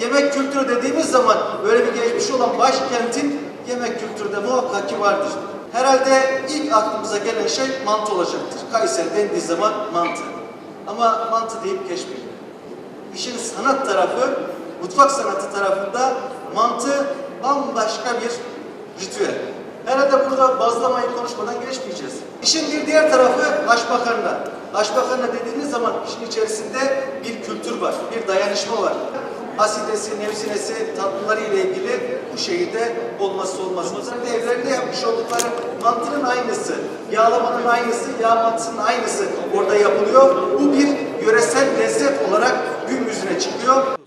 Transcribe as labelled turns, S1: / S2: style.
S1: yemek kültürü dediğimiz zaman böyle bir geçmiş olan başkentin yemek kültürü de muhakkak ki vardır. Herhalde ilk aklımıza gelen şey mantı olacaktır. Kayseri dendiği zaman mantı. Ama mantı deyip geçmeyin. İşin sanat tarafı, mutfak sanatı tarafında mantı bambaşka bir ritüel. Herhalde burada bazlamayı konuşmadan geçmeyeceğiz. İşin bir diğer tarafı haşmakarna. Haşmakarna dediğiniz zaman işin içerisinde bir kültür var, bir dayanışma var. Asidesi, nevzinesi, tatlıları ile ilgili bu şehirde olmazsa olmaz. Özellikle evlerinde yapmış oldukları mantının aynısı, yağlamanın aynısı, yağ mantısının aynısı orada yapılıyor. Bu bir yöresel lezzet olarak gün yüzüne çıkıyor.